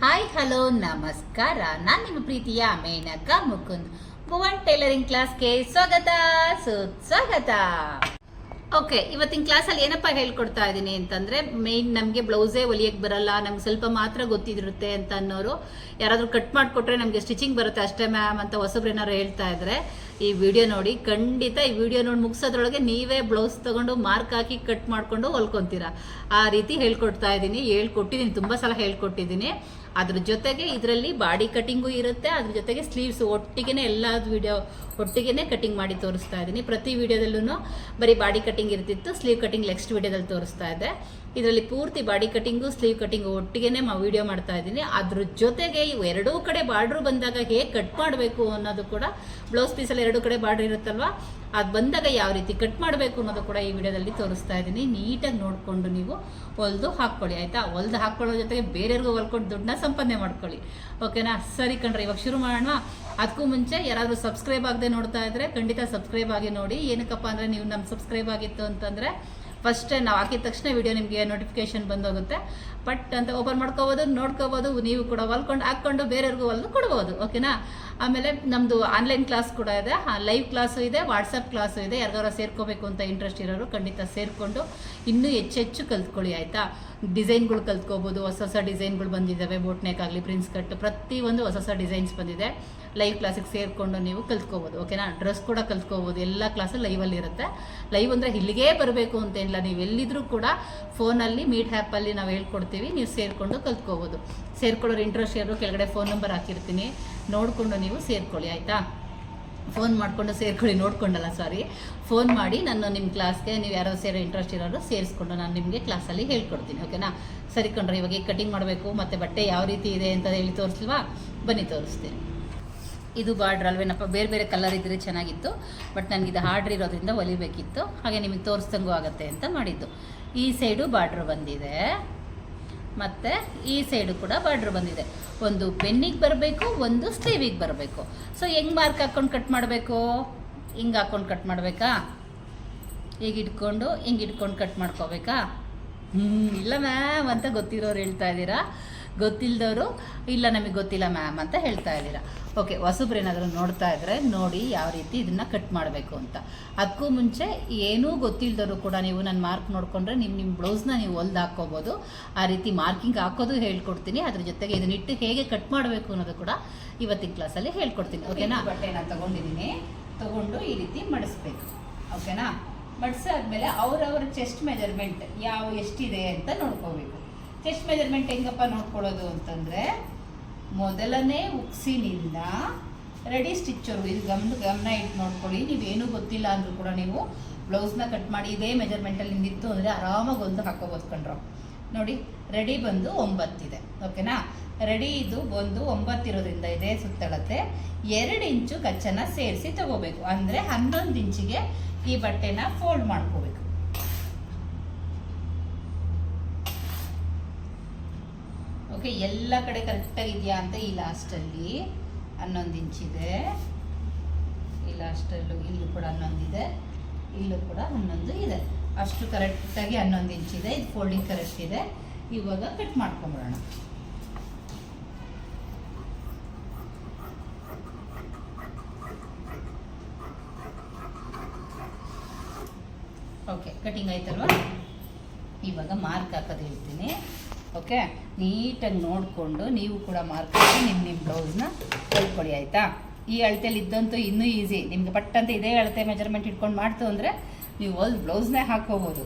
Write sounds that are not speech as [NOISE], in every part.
Hi hello ನಮಸ್ಕಾರ. ನಾನು ನಿಮ್ಮ ಪ್ರೀತಿಯ ಮೇನಕ ಮುಕುಂದ್. ಭುವನ್ ಟೈಲರಿಂಗ್ ಕ್ಲಾಸ್ಗೆ ಸ್ವಾಗತ, ಸುಸ್ವಾಗತ. ಓಕೆ ಇವತ್ತಿನ ಕ್ಲಾಸಲ್ಲಿ ಏನಪ್ಪ ಹೇಳ್ಕೊಡ್ತಾ ಇದ್ದೀನಿ ಅಂತಂದ್ರೆ ಮೇನ್ ನಮಗೆ ಬ್ಲೌಸೇ ಹೊಲಿಯೋಕ್ಕೆ ಬರಲ್ಲ, ನಮ್ಗೆ ಸ್ವಲ್ಪ ಮಾತ್ರ ಗೊತ್ತಿರುತ್ತೆ ಅಂತ ಅನ್ನೋರು. ಯಾರಾದರೂ ಕಟ್ ಮಾಡಿಕೊಟ್ರೆ ನಮಗೆ ಸ್ಟಿಚಿಂಗ್ ಬರುತ್ತೆ ಅಷ್ಟೇ ಮ್ಯಾಮ್ ಅಂತ ಹೊಸಬ್ರು ಏನಾರು ಹೇಳ್ತಾ ಇದ್ರೆ, ಈ ವಿಡಿಯೋ ನೋಡಿ. ಖಂಡಿತ ಈ ವಿಡಿಯೋ ನೋಡಿ ಮುಗಿಸೋದ್ರೊಳಗೆ ನೀವೇ ಬ್ಲೌಸ್ ತಗೊಂಡು ಮಾರ್ಕ್ ಹಾಕಿ ಕಟ್ ಮಾಡ್ಕೊಂಡು ಹೊಲ್ಕೊಂತೀರಾ. ಆ ರೀತಿ ಹೇಳ್ಕೊಡ್ತಾ ಇದ್ದೀನಿ, ಹೇಳ್ಕೊಟ್ಟಿದ್ದೀನಿ, ತುಂಬ ಸಲ ಹೇಳ್ಕೊಟ್ಟಿದ್ದೀನಿ. ಅದ್ರ ಜೊತೆಗೆ ಇದರಲ್ಲಿ ಬಾಡಿ ಕಟಿಂಗು ಇರುತ್ತೆ, ಅದ್ರ ಜೊತೆಗೆ ಸ್ಲೀವ್ಸ್ ಒಟ್ಟಿಗೆನೆ ಎಲ್ಲ ವಿಡಿಯೋ ಒಟ್ಟಿಗೆನೆ ಕಟಿಂಗ್ ಮಾಡಿ ತೋರಿಸ್ತಾ ಇದ್ದೀನಿ ಪ್ರತಿ ವಿಡಿಯೋದಲ್ಲೂ ಬರೀ ಬಾಡಿ ಕಟಿಂಗ್ ಇರ್ತಿತ್ತು, ಸ್ಲೀವ್ ಕಟಿಂಗ್ ನೆಕ್ಸ್ಟ್ ವಿಡಿಯೋದಲ್ಲಿ ತೋರಿಸ್ತಾ ಇದ್ದೆ ಇದರಲ್ಲಿ ಪೂರ್ತಿ ಬಾಡಿ ಕಟಿಂಗು, ಸ್ಲೀವ್ ಕಟಿಂಗು ಒಟ್ಟಿಗೆ ವಿಡಿಯೋ ಮಾಡ್ತಾ ಇದ್ದೀನಿ. ಅದ್ರ ಜೊತೆಗೆ ಇವು ಎರಡೂ ಕಡೆ ಬಾರ್ಡ್ರು ಬಂದಾಗ ಹೇಗೆ ಕಟ್ ಮಾಡಬೇಕು ಅನ್ನೋದು ಕೂಡ ಬ್ಲೌಸ್ ಪೀಸಲ್ಲಿ ಎರಡು ಕಡೆ ಬಾರ್ಡ್ರ್ ಇರುತ್ತಲ್ವಾ? ಅದು ಬಂದಾಗ ಯಾವ ರೀತಿ ಕಟ್ ಮಾಡಬೇಕು ಅನ್ನೋದು ಕೂಡ ಈ ವಿಡಿಯೋದಲ್ಲಿ ತೋರಿಸ್ತಾ ಇದ್ದೀನಿ. ನೀಟಾಗಿ ನೋಡಿಕೊಂಡು ನೀವು ಹೊಲ್ದು ಹಾಕ್ಕೊಳ್ಳಿ, ಆಯಿತಾ? ಹೊಲ್ದು ಹಾಕ್ಕೊಳ್ಳೋ ಜೊತೆಗೆ ಬೇರೆಯವ್ರಿಗೂ ಹೊಲ್ಕೊಂಡು ದುಡ್ಡನ್ನ ಸಂಪಾದನೆ ಮಾಡ್ಕೊಳ್ಳಿ. ಓಕೆನಾ? ಸರಿ ಕಣ್ರಿ, ಇವಾಗ ಶುರು ಮಾಡೋಣ. ಅದಕ್ಕೂ ಮುಂಚೆ ಯಾರಾದರೂ ಸಬ್ಸ್ಕ್ರೈಬ್ ಆಗದೆ ನೋಡ್ತಾ ಇದ್ರೆ ಖಂಡಿತ ಸಬ್ಸ್ಕ್ರೈಬ್ ಆಗಿ ನೋಡಿ. ಏನಕ್ಕಪ್ಪ ಅಂದರೆ ನೀವು ನಮ್ಮ ಸಬ್ಸ್ಕ್ರೈಬ್ ಆಗಿತ್ತು ಅಂತಂದರೆ ಫಸ್ಟ್ ನಾವು ಹಾಕಿದ ತಕ್ಷಣ ವಿಡಿಯೋ ನಿಮಗೆ ನೋಟಿಫಿಕೇಶನ್ ಬಂದೋಗುತ್ತೆ. ಬಟ್ ಅಂತ ಓಪನ್ ಮಾಡ್ಕೋಬೋದು, ನೋಡ್ಕೋಬೋದು, ನೀವು ಕೂಡ ಹೊಲ್ಕೊಂಡು ಹಾಕ್ಕೊಂಡು ಬೇರೆಯವ್ರಿಗೂ ಹೊಲ್ದು ಕೊಡ್ಬೋದು ಓಕೆನಾ ಆಮೇಲೆ ನಮ್ಮದು ಆನ್ಲೈನ್ ಕ್ಲಾಸ್ ಕೂಡ ಇದೆ. ಲೈವ್ ಕ್ಲಾಸು ಇದೆ ವಾಟ್ಸಪ್ ಕ್ಲಾಸು ಇದೆ. ಯಾರಿಗಾರ ಸೇರ್ಕೋಬೇಕು ಅಂತ ಇಂಟ್ರೆಸ್ಟ್ ಇರೋರು ಖಂಡಿತ ಸೇರಿಕೊಂಡು ಇನ್ನೂ ಹೆಚ್ಚೆಚ್ಚು ಕಲ್ತ್ಕೊಳ್ಳಿ, ಆಯಿತಾ? ಡಿಸೈನ್ಗಳು ಕಲ್ತ್ಕೋಬೋದು. ಹೊಸ ಹೊಸ ಡಿಸೈನ್ಗಳು ಬಂದಿದ್ದಾವೆ ಬೋಟ್ ನೆಕ್ ಆಗಲಿ ಪ್ರಿನ್ಸ್ ಕಟ್ ಪ್ರತಿಯೊಂದು ಹೊಸ ಹೊಸ ಡಿಸೈನ್ಸ್ ಬಂದಿದೆ. ಲೈವ್ ಕ್ಲಾಸಿಗೆ ಸೇರಿಕೊಂಡು ನೀವು ಕಲ್ತ್ಕೋಬೋದು ಓಕೆನಾ ಡ್ರೆಸ್ ಕೂಡ ಕಲ್ತ್ಕೋಬೋದು. ಎಲ್ಲ ಕ್ಲಾಸು ಲೈವಲ್ಲಿ ಇರುತ್ತೆ. ಲೈವ್ ಅಂದರೆ ಇಲ್ಲಿಗೇ ಬರಬೇಕು ಅಂತೇನಿಲ್ಲ ನೀವು ಎಲ್ಲಿದ್ರೂ ಕೂಡ ಫೋನಲ್ಲಿ ಮೀಟ್ ಆ್ಯಪಲ್ಲಿ ನಾವು ಹೇಳ್ಕೊಡ್ತೀವಿ. ನೀವು ಸೇರಿಕೊಂಡು ಕಲ್ತ್ಕೋಬೋದು. ಸೇರ್ಕೊಳ್ಳೋರು ಇಂಟ್ರೆಸ್ಟ್ ಇರೋರು ಕೆಳಗಡೆ ಫೋನ್ ನಂಬರ್ ಹಾಕಿರ್ತೀನಿ. ನೋಡಿಕೊಂಡು ನೀವು ಸೇರ್ಕೊಳ್ಳಿ, ಆಯಿತಾ? ಫೋನ್ ಮಾಡಿಕೊಂಡು ಸೇರ್ಕೊಳ್ಳಿ, ನೋಡ್ಕೊಂಡಲ್ಲ ಸಾರಿ ಫೋನ್ ಮಾಡಿ ನಾನು ನಿಮ್ಮ ಕ್ಲಾಸ್ಗೆ ನೀವು ಯಾರೋ ಸೇರೋ ಇಂಟ್ರೆಸ್ಟ್ ಇರೋರು ಸೇರಿಸ್ಕೊಂಡು ನಾನು ನಿಮಗೆ ಕ್ಲಾಸಲ್ಲಿ ಹೇಳ್ಕೊಡ್ತೀನಿ ಓಕೆನಾ ಸರಿ ಕಂಡ್ರೆ ಇವಾಗ ಕಟಿಂಗ್ ಮಾಡಬೇಕು, ಮತ್ತು ಬಟ್ಟೆ ಯಾವ ರೀತಿ ಇದೆ ಅಂತ ಹೇಳಿ ತೋರಿಸ್ಲ್ವಾ ಬನ್ನಿ, ತೋರಿಸ್ತೀನಿ. ಇದು ಬಾರ್ಡ್ರ್ ಅಲ್ವೇನಪ್ಪ? ಬೇರೆ ಬೇರೆ ಕಲರ್ ಇದ್ದರೆ ಚೆನ್ನಾಗಿತ್ತು ಬಟ್ ನನಗೆ ಇದು ಹಾರ್ಡ್ರ್ ಇರೋದ್ರಿಂದ ಹೊಲಿಬೇಕಿತ್ತು ಹಾಗೆ ನಿಮಗೆ ತೋರಿಸ್ದಂಗೂ ಆಗುತ್ತೆ ಅಂತ ಮಾಡಿದ್ದು. ಈ ಸೈಡು ಬಾರ್ಡ್ರ್ ಬಂದಿದೆ. ಮತ್ತು ಈ ಸೈಡು ಕೂಡ ಬಾರ್ಡ್ರ್ ಬಂದಿದೆ. ಒಂದು ಬೆನ್ನಿಗೆ ಬರಬೇಕು, ಒಂದು ಸ್ಲೀವಿಗೆ ಬರಬೇಕು. ಸೊ ಹೆಂಗೆ ಮಾರ್ಕ್ ಹಾಕ್ಕೊಂಡು ಕಟ್ ಮಾಡಬೇಕು? ಹಿಂಗೆ ಹಾಕ್ಕೊಂಡು ಕಟ್ ಮಾಡಬೇಕಾ? ಹೀಗೆ ಇಟ್ಕೊಂಡು, ಹಿಂಗೆ ಇಟ್ಕೊಂಡು ಕಟ್ ಮಾಡ್ಕೋಬೇಕಾ? ಹ್ಞೂ ಇಲ್ಲ ಮ್ಯಾಮ್ ಅಂತ ಗೊತ್ತಿರೋರು ಹೇಳ್ತಾ ಇದ್ದೀರಾ? ಗೊತ್ತಿಲ್ಲದವರು ಇಲ್ಲ ನಮಗೆ ಗೊತ್ತಿಲ್ಲ ಮ್ಯಾಮ್ ಅಂತ ಹೇಳ್ತಾ ಇದ್ದೀರಾ. ಓಕೆ ಹೊಸಬ್ರು ಏನಾದರೂ ನೋಡ್ತಾ ಇದ್ರೆ ನೋಡಿ ಯಾವ ರೀತಿ ಇದನ್ನು ಕಟ್ ಮಾಡಬೇಕು ಅಂತ. ಅದಕ್ಕೂ ಮುಂಚೆ ಏನೂ ಗೊತ್ತಿಲ್ಲದವರು ಕೂಡ ನೀವು ನನ್ನ ಮಾರ್ಕ್ ನೋಡಿಕೊಂಡ್ರೆ ನಿಮ್ಮ ನಿಮ್ಮ ಬ್ಲೌಸ್ನ ನೀವು ಹೊಲ್ದು ಹಾಕ್ಕೋಬೋದು. ಆ ರೀತಿ ಮಾರ್ಕಿಂಗ್ ಹಾಕೋದು ಹೇಳ್ಕೊಡ್ತೀನಿ. ಅದ್ರ ಜೊತೆಗೆ ಇದನ್ನಿಟ್ಟು ಹೇಗೆ ಕಟ್ ಮಾಡಬೇಕು ಅನ್ನೋದು ಕೂಡ ಇವತ್ತಿನ ಕ್ಲಾಸಲ್ಲಿ ಹೇಳ್ಕೊಡ್ತೀನಿ. ಓಕೆನಾ ಬಟ್ಟೆನ ತೊಗೊಂಡಿದ್ದೀನಿ. ತೊಗೊಂಡು ಈ ರೀತಿ ಮಡಿಸ್ಬೇಕು. ಓಕೆನಾ ಮಡಿಸಾದ್ಮೇಲೆ ಅವರವರ ಚೆಸ್ಟ್ ಮೆಜರ್ಮೆಂಟ್ ಯಾವ ಎಷ್ಟಿದೆ ಅಂತ ನೋಡ್ಕೋಬೇಕು. ಚೆಸ್ಟ್ ಮೆಜರ್ಮೆಂಟ್ ಹೆಂಗಪ್ಪ ನೋಡ್ಕೊಳ್ಳೋದು ಅಂತಂದರೆ ಮೊದಲನೇ ಉಕ್ಸಿನಿಂದ ರೆಡಿ ಸ್ಟಿಚ್ಚರು ಇದು ಗಮನ ಗಮನ ಇಟ್ಟು ನೋಡ್ಕೊಳ್ಳಿ. ನೀವೇನೂ ಗೊತ್ತಿಲ್ಲ ಅಂದರೂ ಕೂಡ ನೀವು ಬ್ಲೌಸ್ನ ಕಟ್ ಮಾಡಿ ಇದೇ ಮೆಜರ್ಮೆಂಟಲ್ಲಿ ನಿಂತಿತ್ತು ಅಂದರೆ ಆರಾಮಾಗಿ ಒಂದು ಹಾಕೋಬೋದು ಕಂಡ್ರು ನೋಡಿ ರೆಡಿ ಬಂದು ಒಂಬತ್ತಿದೆ. ಓಕೆನಾ? ರೆಡಿ ಇದು ಒಂದು ಒಂಬತ್ತಿರೋದ್ರಿಂದ ಇದೇ ಸುತ್ತಳತೆ. ಎರಡು ಇಂಚು ಕಚ್ಚನ ಸೇರಿಸಿ ತಗೋಬೇಕು. ಅಂದರೆ ಹನ್ನೊಂದು ಇಂಚಿಗೆ ಈ ಬಟ್ಟೆನ ಫೋಲ್ಡ್ ಮಾಡ್ಕೋಬೇಕು. ಓಕೆ, ಎಲ್ಲ ಕಡೆ ಕರೆಕ್ಟಾಗಿದೆಯಾ ಅಂತ ಈ ಲಾಸ್ಟಲ್ಲಿ ಹನ್ನೊಂದು ಇಂಚಿದೆ ಈ ಲಾಸ್ಟಲ್ಲೂ ಇಲ್ಲೂ ಕೂಡ ಹನ್ನೊಂದಿದೆ, ಇಲ್ಲೂ ಕೂಡ ಹನ್ನೊಂದು ಇದೆ. ಅಷ್ಟು ಕರೆಕ್ಟಾಗಿ ಹನ್ನೊಂದು ಇಂಚಿದೆ ಇದು ಫೋಲ್ಡಿಂಗ್ ಕರೆಕ್ಟ್ ಇದೆ. ಇವಾಗ ಕಟ್ ಮಾಡ್ಕೊಂಬಿಡೋಣ. ಓಕೆ ಕಟಿಂಗ್ ಆಯ್ತಲ್ವಾ? ಇವಾಗ ಮಾರ್ಕ್ ಹಾಕೋದು ಹೇಳ್ತೀನಿ. ಓಕೆ? ನೀಟಾಗಿ ನೋಡಿಕೊಂಡು ನೀವು ಕೂಡ ಮಾರ್ಕೊಂಡು ನಿಮ್ಮ ನಿಮ್ಮ ಬ್ಲೌಸ್ನ ಹೊಲ್ಕೊಳ್ಳಿ ಆಯಿತಾ? ಈ ಅಳತೆಯಲ್ಲಿ ಇದ್ದಂತೂ ಇನ್ನೂ ಈಸಿ ನಿಮಗೆ ಪಟ್ಟಂತ ಇದೇ ಅಳತೆ ಮೆಜರ್ಮೆಂಟ್ ಇಟ್ಕೊಂಡು ಮಾಡ್ತು ಅಂದರೆ ನೀವು ಒಂದು ಬ್ಲೌಸ್ನೇ ಹಾಕ್ಕೋಬೋದು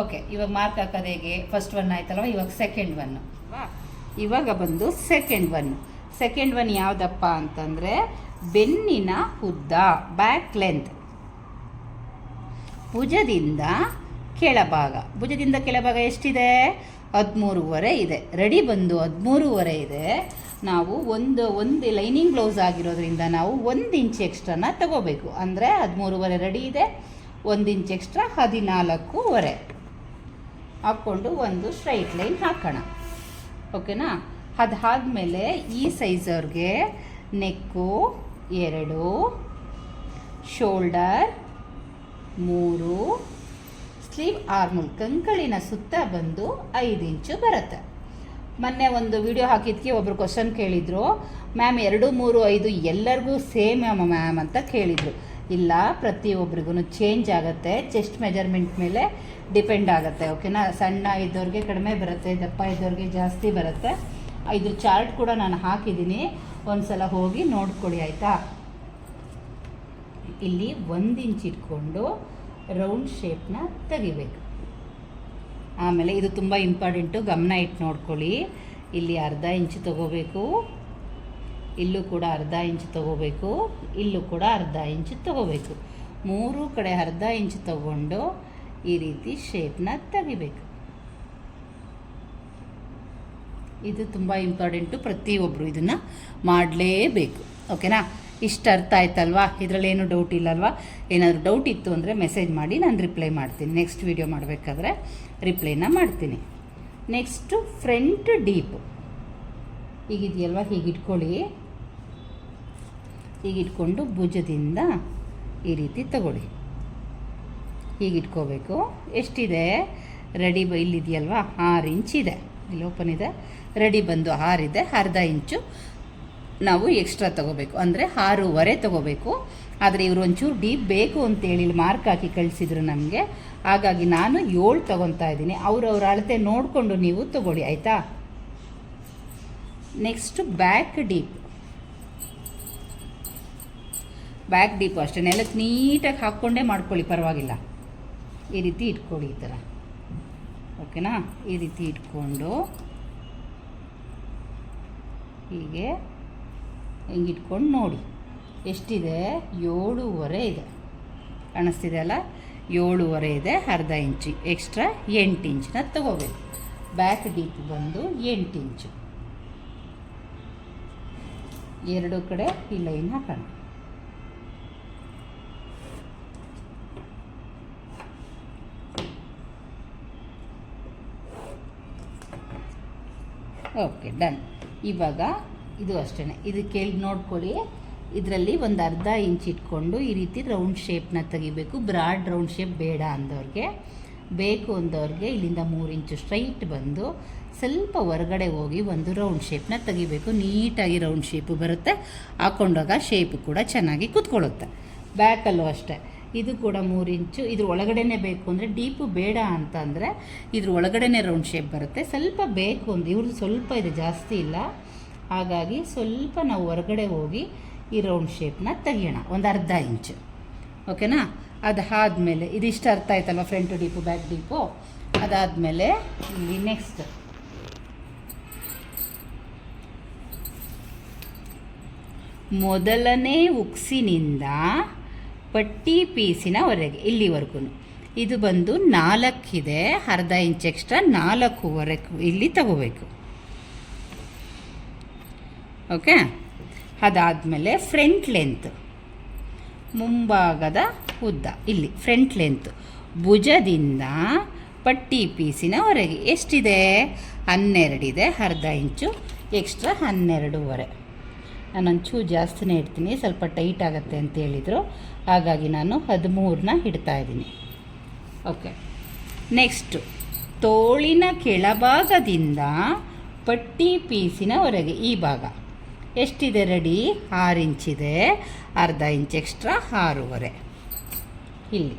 ಓಕೆ ಇವಾಗ ಮಾರ್ಕ್ ಹಾಕೋದು ಹೇಗೆ? ಫಸ್ಟ್ ಒನ್ ಆಯ್ತಲ್ವ? ಇವಾಗ ಸೆಕೆಂಡ್ ಒನ್ ಇವಾಗ ಬಂದು ಸೆಕೆಂಡ್ ಒನ್ ಸೆಕೆಂಡ್ ಒನ್ ಯಾವುದಪ್ಪ ಅಂತಂದರೆ ಬೆನ್ನಿನ ಉದ್ದ ಬ್ಯಾಕ್ ಲೆಂತ್ ಭುಜದಿಂದ ಕೆಳಭಾಗ. ಭುಜದಿಂದ ಕೆಳಭಾಗ ಎಷ್ಟಿದೆ? ಹದಿಮೂರುವರೆ ಇದೆ. ರೆಡಿ ಬಂದು ಹದಿಮೂರುವರೆ ಇದೆ. ನಾವು ಒಂದು ಒಂದು ಲೈನಿಂಗ್ ಬ್ಲೌಸ್ ಆಗಿರೋದ್ರಿಂದ ನಾವು ಒಂದು ಇಂಚ್ ಎಕ್ಸ್ಟ್ರಾನ ತಗೋಬೇಕು. ಅಂದರೆ ಹದಿಮೂರುವರೆ ರೆಡಿ ಇದೆ. ಒಂದು ಇಂಚ್ ಎಕ್ಸ್ಟ್ರಾ ಹದಿನಾಲ್ಕೂವರೆ. ಹಾಕ್ಕೊಂಡು ಒಂದು ಸ್ಟ್ರೈಟ್ ಲೈನ್ ಹಾಕೋಣ. ಓಕೆನಾ ಅದಾದಮೇಲೆ ಈ ಸೈಜವ್ರಿಗೆ ನೆಕ್ಕು ಎರಡು ಶೋಲ್ಡರ್ ಮೂರು ಸ್ಲೀವ್ ಆರ್ಮುಲ್ ಕಂಕಳಿನ ಸುತ್ತ ಬಂದು ಐದು ಇಂಚು ಬರುತ್ತೆ. ಮೊನ್ನೆ ಒಂದು ವಿಡಿಯೋ ಹಾಕಿದ್ಕೆ ಒಬ್ರು ಕ್ವಶನ್ ಕೇಳಿದರು. ಮ್ಯಾಮ್ ಎರಡು, ಮೂರು, ಐದು ಎಲ್ಲರಿಗೂ ಸೇಮ್ ಮ್ಯಾಮ್ ಅಂತ ಕೇಳಿದರು. ಇಲ್ಲ ಪ್ರತಿಯೊಬ್ಬರಿಗೂ ಚೇಂಜ್ ಆಗುತ್ತೆ. ಚೆಸ್ಟ್ ಮೆಜರ್ಮೆಂಟ್ ಮೇಲೆ ಡಿಪೆಂಡ್ ಆಗುತ್ತೆ ಓಕೆನಾ ಸಣ್ಣ ಇದ್ದವ್ರಿಗೆ ಕಡಿಮೆ ಬರುತ್ತೆ, ದಪ್ಪ ಇದ್ದವ್ರಿಗೆ ಜಾಸ್ತಿ ಬರುತ್ತೆ. ಇದ್ರ ಚಾರ್ಟ್ ಕೂಡ ನಾನು ಹಾಕಿದ್ದೀನಿ. ಒಂದು ಸಲ ಹೋಗಿ ನೋಡ್ಕೊಳ್ಳಿ, ಆಯಿತಾ? ಇಲ್ಲಿ ಒಂದು ಇಂಚ್ ಇಟ್ಕೊಂಡು ರೌಂಡ್ ಶೇಪ್ನ ತೆಗಿಬೇಕು. ಆಮೇಲೆ ಇದು ತುಂಬ ಇಂಪಾರ್ಟೆಂಟು ಗಮನ ಇಟ್ಟು ನೋಡ್ಕೊಳ್ಳಿ. ಇಲ್ಲಿ ಅರ್ಧ ಇಂಚು ತಗೋಬೇಕು. ಇಲ್ಲೂ ಕೂಡ ಅರ್ಧ ಇಂಚು ತಗೋಬೇಕು. ಇಲ್ಲೂ ಕೂಡ ಅರ್ಧ ಇಂಚು ತಗೋಬೇಕು. ಮೂರು ಕಡೆ ಅರ್ಧ ಇಂಚು ತಗೊಂಡು ಈ ರೀತಿ ಶೇಪ್ನ ತೆಗಿಬೇಕು. ಇದು ತುಂಬ ಇಂಪಾರ್ಟೆಂಟು ಪ್ರತಿಯೊಬ್ಬರು ಇದನ್ನು ಮಾಡಲೇಬೇಕು. ಓಕೆನಾ ಇಷ್ಟು ಅರ್ಥ ಆಯ್ತಲ್ವಾ? ಇದರಲ್ಲಿ ಏನು ಡೌಟ್ ಇಲ್ಲಲ್ವಾ? ಏನಾದರೂ ಡೌಟ್ ಇತ್ತು ಅಂದರೆ ಮೆಸೇಜ್ ಮಾಡಿ, ನಾನು ರಿಪ್ಲೈ ಮಾಡ್ತೀನಿ. ನೆಕ್ಸ್ಟ್ ವೀಡಿಯೋ ಮಾಡಬೇಕಾದ್ರೆ ರಿಪ್ಲೈನ ಮಾಡ್ತೀನಿ. ನೆಕ್ಸ್ಟು ಫ್ರಂಟ್ ಡೀಪ್ ಹೀಗಿದೆಯಲ್ವಾ? ಹೀಗೆ ಇಟ್ಕೊಳ್ಳಿ ಹೀಗೆ ಇಟ್ಕೊಂಡು ಭುಜದಿಂದ ಈ ರೀತಿ ತಗೊಳ್ಳಿ. ಹೀಗೆ ಇಟ್ಕೋಬೇಕು ಎಷ್ಟಿದೆ? ರೆಡಿ ಬ ಇಲ್ಲಿದೆಯಲ್ವಾ? ಆರು ಇಂಚ್ ಇದೆ ಇಲ್ಲಿ ಓಪನ್ ಇದೆ. ರೆಡಿ ಬಂದು ಆರಿದೆ ಅರ್ಧ ಇಂಚು ನಾವು ಎಕ್ಸ್ಟ್ರಾ ತಗೋಬೇಕು. ಅಂದರೆ ಆರೂವರೆ ತಗೋಬೇಕು. ಆದರೆ ಇವರು ಒಂಚೂರು ಡೀಪ್ ಬೇಕು ಅಂತೇಳಿ ಮಾರ್ಕ್ ಹಾಕಿ ಕಳಿಸಿದ್ರು ನಮಗೆ. ಹಾಗಾಗಿ ನಾನು ಏಳು ತಗೊತಾ ಇದ್ದೀನಿ. ಅವ್ರವ್ರ ಅಳತೆ ನೋಡಿಕೊಂಡು ನೀವು ತಗೊಳ್ಳಿ, ಆಯಿತಾ? Next back deep back deep ಅಷ್ಟೇ. ನೆಲಕ್ಕೆ ನೀಟಾಗಿ ಹಾಕ್ಕೊಂಡೇ ಮಾಡ್ಕೊಳ್ಳಿ, ಪರವಾಗಿಲ್ಲ. ಈ ರೀತಿ ಇಟ್ಕೊಳ್ಳಿ ಈ ಥರ. ಓಕೆನಾ? ಈ ರೀತಿ ಇಟ್ಕೊಂಡು ಹೀಗೆ ಹಿಂಗೆ ನೋಡಿ. ಎಷ್ಟಿದೆ? ಏಳೂವರೆ ಇದೆ. ಕಾಣಿಸ್ತಿದೆ ಅಲ್ಲ? ಏಳೂವರೆ ಇದೆ, ಅರ್ಧ ಇಂಚು. ಎಕ್ಸ್ಟ್ರಾ ಎಂಟು ಇಂಚನ್ನ ತಗೋಬೇಕು. ಬ್ಯಾಕ್ ಡೀಪ್ ಬಂದು ಎಂಟು ಇಂಚು. ಎರಡು ಕಡೆ ಈ ಲೈನ್ ಹಾಕೋಣ. ಓಕೆ ಡನ್ ಇವಾಗ ಇದು ಅಷ್ಟೇ ಇದು ಕೇಳಿ ನೋಡ್ಕೊಳ್ಳಿ. ಇದರಲ್ಲಿ ಒಂದು ಅರ್ಧ ಇಂಚ್ ಇಟ್ಕೊಂಡು ಈ ರೀತಿ ರೌಂಡ್ ಶೇಪ್ನ ತೆಗಿಬೇಕು. ಬ್ರಾಡ್ ರೌಂಡ್ ಶೇಪ್ ಬೇಡ ಅಂದವ್ರಿಗೆ. ಬೇಕು ಅಂದವ್ರಿಗೆ ಇಲ್ಲಿಂದ ಮೂರು ಇಂಚು ಸ್ಟ್ರೈಟ್ ಬಂದು ಸ್ವಲ್ಪ ಹೊರಗಡೆ ಹೋಗಿ ಒಂದು ರೌಂಡ್ ಶೇಪ್ನ ತೆಗಿಬೇಕು. ನೀಟಾಗಿ ರೌಂಡ್ ಶೇಪು ಬರುತ್ತೆ. ಹಾಕೊಂಡಾಗ ಶೇಪ್ ಕೂಡ ಚೆನ್ನಾಗಿ ಕೂತ್ಕೊಳ್ಳುತ್ತೆ. ಬ್ಯಾಕಲ್ಲೂ ಅಷ್ಟೇ. ಇದು ಕೂಡ ಮೂರು ಇಂಚು. ಇದ್ರ ಒಳಗಡೆನೇ ಬೇಕು ಅಂದರೆ ಡೀಪು ಬೇಡ ಅಂತ ಅಂದರೆ ಇದ್ರ ಒಳಗಡೆನೇ ರೌಂಡ್ ಶೇಪ್ ಬರುತ್ತೆ. ಸ್ವಲ್ಪ ಬೇಕು ಒಂದು ಇವ್ರದ್ದು ಸ್ವಲ್ಪ ಇದೆ ಜಾಸ್ತಿ ಇಲ್ಲ. ಹಾಗಾಗಿ ಸ್ವಲ್ಪ ನಾವು ಹೊರಗಡೆ ಹೋಗಿ ಈ ರೌಂಡ್ ಶೇಪ್ನ ತೆಗಿಯೋಣ. ಒಂದು ಅರ್ಧ ಇಂಚು. ಓಕೆನಾ? ಅದು ಆದಮೇಲೆ ಇದಿಷ್ಟು ಅರ್ಥ ಆಯ್ತಲ್ವ ಫ್ರಂಟ್ ಡೀಪು ಬ್ಯಾಕ್ ಡೀಪು ಅದಾದಮೇಲೆ ಇಲ್ಲಿ ನೆಕ್ಸ್ಟ್ ಮೊದಲನೇ ಉಕ್ಸಿನಿಂದ ಪಟ್ಟಿ ಪೀಸಿನವರೆಗೆ ಇಲ್ಲಿವರೆಗೂ. ಇದು ಬಂದು ನಾಲ್ಕಿದೆ. ಅರ್ಧ ಇಂಚ್ ಎಕ್ಸ್ಟ್ರಾ ನಾಲ್ಕೂವರೆಗೂ ಇಲ್ಲಿ ತಗೋಬೇಕು. ಓಕೆ? ಅದಾದಮೇಲೆ ಫ್ರಂಟ್ ಲೆಂತ್ ಮುಂಭಾಗದ ಉದ್ದ. ಇಲ್ಲಿ ಫ್ರಂಟ್ ಲೆಂತ್ ಭುಜದಿಂದ ಪಟ್ಟಿ ಪೀಸಿನವರೆಗೆ ಎಷ್ಟಿದೆ? ಹನ್ನೆರಡಿದೆ ಅರ್ಧ ಇಂಚು ಎಕ್ಸ್ಟ್ರಾ ಹನ್ನೆರಡೂವರೆ. ನಾನು ಒಂಚೂರು ಜಾಸ್ತಿನೇ ಇಡ್ತೀನಿ. ಸ್ವಲ್ಪ ಟೈಟ್ ಆಗುತ್ತೆ ಅಂತ ಹೇಳಿದರು. ಹಾಗಾಗಿ ನಾನು ಹದಿಮೂರನ್ನ ಇಡ್ತಾ ಇದ್ದೀನಿ. ಓಕೆ. ನೆಕ್ಸ್ಟು ತೋಳಿನ ಕೆಳಭಾಗದಿಂದ ಪಟ್ಟಿ ಪೀಸಿನವರೆಗೆ ಈ ಭಾಗ. ಎಷ್ಟಿದೆ ರೆಡಿ? ಆರು ಇಂಚಿದೆ. ಅರ್ಧ ಇಂಚ್ ಎಕ್ಸ್ಟ್ರಾ, ಆರೂವರೆ. ಇಲ್ಲಿ.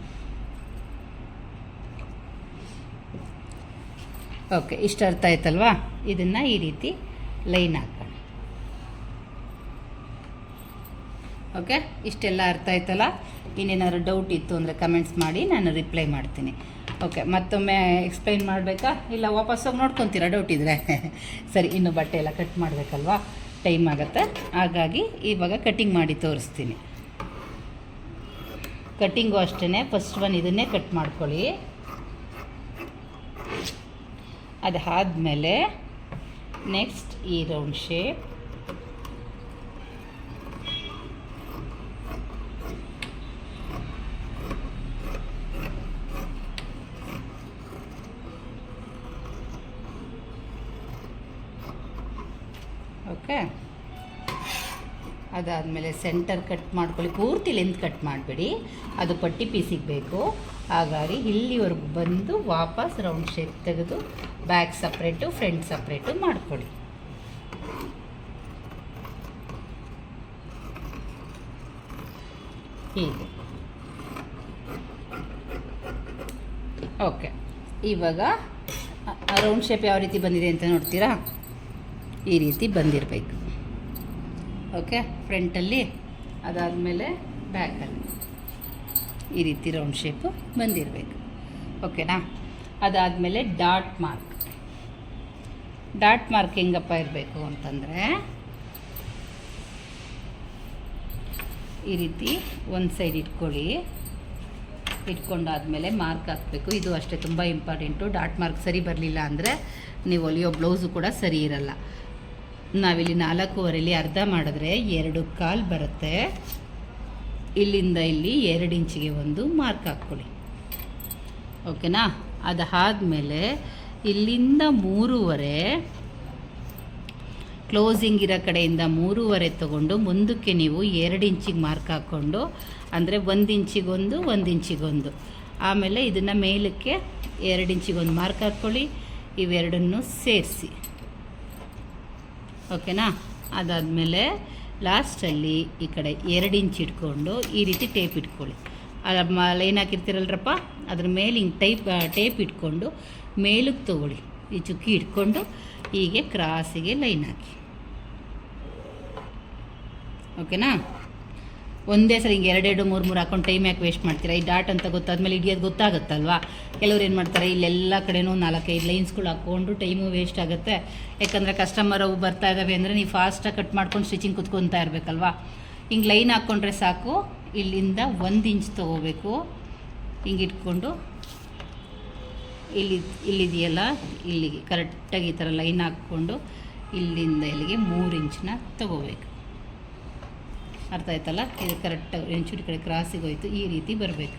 ಓಕೆ, ಇಷ್ಟು ಅರ್ಥ ಆಯ್ತಲ್ವಾ? ಇದನ್ನು ಈ ರೀತಿ ಲೈನ್ ಹಾಕೋಣ. ಓಕೆ, ಇಷ್ಟೆಲ್ಲ ಅರ್ಥ ಆಯ್ತಲ್ಲ? ಇನ್ನೇನಾದ್ರು ಡೌಟ್ ಇತ್ತು ಅಂದರೆ ಕಮೆಂಟ್ಸ್ ಮಾಡಿ ನಾನು ರಿಪ್ಲೈ ಮಾಡ್ತೀನಿ. ಓಕೆ, ಮತ್ತೊಮ್ಮೆ ಎಕ್ಸ್ಪ್ಲೈನ್ ಮಾಡಬೇಕಾ? ಇಲ್ಲ ವಾಪಸ್ ಹೋಗಿ ನೋಡ್ಕೊತೀರಾ ಡೌಟ್ ಇದ್ದರೆ [LAUGHS] ಸರಿ, ಇನ್ನು ಬಟ್ಟೆ ಎಲ್ಲ ಕಟ್ ಮಾಡಬೇಕಲ್ವಾ? ಟೈಮ್ ಆಗುತ್ತೆ. ಹಾಗಾಗಿ ಇವಾಗ ಕಟಿಂಗ್ ಮಾಡಿ ತೋರಿಸ್ತೀನಿ. ಕಟ್ಟಿಂಗು ಅಷ್ಟೇ ಫಸ್ಟ್ ಒನ್ ಇದನ್ನೇ ಕಟ್ ಮಾಡ್ಕೊಳ್ಳಿ. ಅದಾದಮೇಲೆ ನೆಕ್ಸ್ಟ್ ಈ ರೌಂಡ್ ಶೇಪ್ ಓಕೆ ಅದಾದಮೇಲೆ ಸೆಂಟರ್ ಕಟ್ ಮಾಡ್ಕೊಳ್ಳಿ. ಪೂರ್ತಿ ಲೆಂತ್ ಕಟ್ ಮಾಡಬೇಡಿ. ಅದು ಪಟ್ಟಿ ಪೀಸಿಗೆ ಬೇಕು. ಹಾಗಾಗಿ ಇಲ್ಲಿವರೆಗೂ ಬಂದು ವಾಪಸ್ ರೌಂಡ್ ಶೇಪ್ ತೆಗೆದು ಬ್ಯಾಕ್ ಸಪ್ರೇಟು ಫ್ರಂಟ್ ಸಪ್ರೇಟು ಮಾಡ್ಕೊಳ್ಳಿ. ಹೀಗೆ. ಓಕೆ ಇವಾಗ ರೌಂಡ್ ಶೇಪ್ ಯಾವ ರೀತಿ ಬಂದಿದೆ ಅಂತ ನೋಡ್ತೀರಾ? ಈ ರೀತಿ ಬಂದಿರಬೇಕು. ಓಕೆ, ಫ್ರಂಟಲ್ಲಿ ಅದಾದಮೇಲೆ ಬ್ಯಾಕಲ್ಲಿ. ಈ ರೀತಿ ರೌಂಡ್ ಶೇಪು ಬಂದಿರಬೇಕು. ಓಕೆನಾ? ಅದಾದಮೇಲೆ ಡಾಟ್ ಮಾರ್ಕ್. ಡಾಟ್ ಮಾರ್ಕ್ ಹೆಂಗಪ್ಪ ಇರಬೇಕು ಅಂತಂದರೆ, ಈ ರೀತಿ ಒಂದು ಸೈಡ್ ಇಟ್ಕೊಳ್ಳಿ. ಇಟ್ಕೊಂಡಾದಮೇಲೆ ಮಾರ್ಕ್ ಹಾಕಬೇಕು. ಇದು ಅಷ್ಟೇ ತುಂಬ ಇಂಪಾರ್ಟೆಂಟು ಡಾಟ್ ಮಾರ್ಕ್ ಸರಿ ಬರಲಿಲ್ಲ ಅಂದರೆ ನೀವು ಹೊಲಿಯೋ ಬ್ಲೌಸು ಕೂಡ ಸರಿ ಇರಲ್ಲ. ನಾವಿಲ್ಲಿ ನಾಲ್ಕೂವರೆಲಿ ಅರ್ಧ ಮಾಡಿದ್ರೆ ಎರಡು ಕಾಲು ಬರುತ್ತೆ. ಇಲ್ಲಿಂದ ಇಲ್ಲಿ ಎರಡು ಇಂಚಿಗೆ ಒಂದು ಮಾರ್ಕ್ ಹಾಕ್ಕೊಳ್ಳಿ. ಓಕೆನಾ? ಅದಾದಮೇಲೆ ಇಲ್ಲಿಂದ ಮೂರುವರೆ, ಕ್ಲೋಸಿಂಗ್ ಇರೋ ಕಡೆಯಿಂದ ಮೂರುವರೆ ತಗೊಂಡು ಮುಂದಕ್ಕೆ ನೀವು ಎರಡು ಇಂಚಿಗೆ ಮಾರ್ಕ್ ಹಾಕ್ಕೊಂಡು, ಅಂದರೆ ಒಂದು ಇಂಚಿಗೊಂದು ಒಂದು ಇಂಚಿಗೊಂದು. ಆಮೇಲೆ ಇದನ್ನು ಮೇಲಕ್ಕೆ ಎರಡು ಇಂಚಿಗೊಂದು ಮಾರ್ಕ್ ಹಾಕ್ಕೊಳ್ಳಿ. ಇವೆರಡನ್ನು ಸೇರಿಸಿ. ಓಕೆನಾ? ಅದಾದಮೇಲೆ ಲಾಸ್ಟಲ್ಲಿ ಈ ಕಡೆ ಎರಡು ಇಂಚ್ ಇಟ್ಕೊಂಡು ಈ ರೀತಿ ಟೇಪ್ ಇಟ್ಕೊಳ್ಳಿ. ಅದ ಲೈನ್ ಹಾಕಿರ್ತೀರಲ್ರಪ್ಪ ಅದ್ರ ಮೇಲೆ ಹಿಂಗೆ ಟೈಪ್ ಟೇಪ್ ಇಟ್ಕೊಂಡು ಮೇಲಕ್ಕೆ ತೊಗೊಳ್ಳಿ. ಈ ಚುಕ್ಕಿ ಇಟ್ಕೊಂಡು ಹೀಗೆ ಕ್ರಾಸಿಗೆ ಲೈನ್ ಹಾಕಿ. ಓಕೆನಾ? ಒಂದೇ ಸರಿ ಹಿಂಗೆ ಎರಡೆರಡು, ಮೂರು ಮೂರು ಹಾಕೊಂಡು ಟೈಮ್ ಯಾಕೆ ವೇಸ್ಟ್ ಮಾಡ್ತೀರಾ? ಈ ಡಾಟ್ ಅಂತ ಗೊತ್ತಾದ್ಮೇಲೆ ಹಿಡಿಯೋದು ಗೊತ್ತಾಗುತ್ತಲ್ವಾ? ಕೆಲವ್ರು ಏನು ಮಾಡ್ತಾರೆ, ಇಲ್ಲೆಲ್ಲ ಕಡೆನೂ ನಾಲ್ಕೈದು ಲೈನ್ಸ್ಗಳು ಹಾಕ್ಕೊಂಡು ಟೈಮು ವೇಸ್ಟ್ ಆಗುತ್ತೆ. ಯಾಕಂದರೆ ಕಸ್ಟಮರ್ ಅವು ಬರ್ತಾ ಇದ್ದಾವೆ ಅಂದರೆ ನೀವು ಫಾಸ್ಟಾಗಿ ಕಟ್ ಮಾಡ್ಕೊಂಡು ಸ್ಟಿಚಿಂಗ್ ಕುತ್ಕೊತಾ ಇರಬೇಕಲ್ವಾ? ಹಿಂಗೆ ಲೈನ್ ಹಾಕ್ಕೊಂಡ್ರೆ ಸಾಕು. ಇಲ್ಲಿಂದ ಒಂದು ಇಂಚ್ ತೊಗೋಬೇಕು. ಹಿಂಗೆ ಇಟ್ಕೊಂಡು ಇಲ್ಲಿ, ಇಲ್ಲಿದೆಯಲ್ಲ, ಇಲ್ಲಿಗೆ ಕರೆಕ್ಟಾಗಿ ಈ ಥರ ಲೈನ್ ಹಾಕ್ಕೊಂಡು ಇಲ್ಲಿಂದ ಇಲ್ಲಿಗೆ ಮೂರು ಇಂಚನ್ನ ತಗೋಬೇಕು. ಅರ್ಥ ಆಯ್ತಲ್ಲ? ಇದು ಕರೆಕ್ಟಾಗಿ ಇಂಚು ಕಡೆ ಕ್ರಾಸಿಗೆ ಹೋಯ್ತು. ಈ ರೀತಿ ಬರಬೇಕು.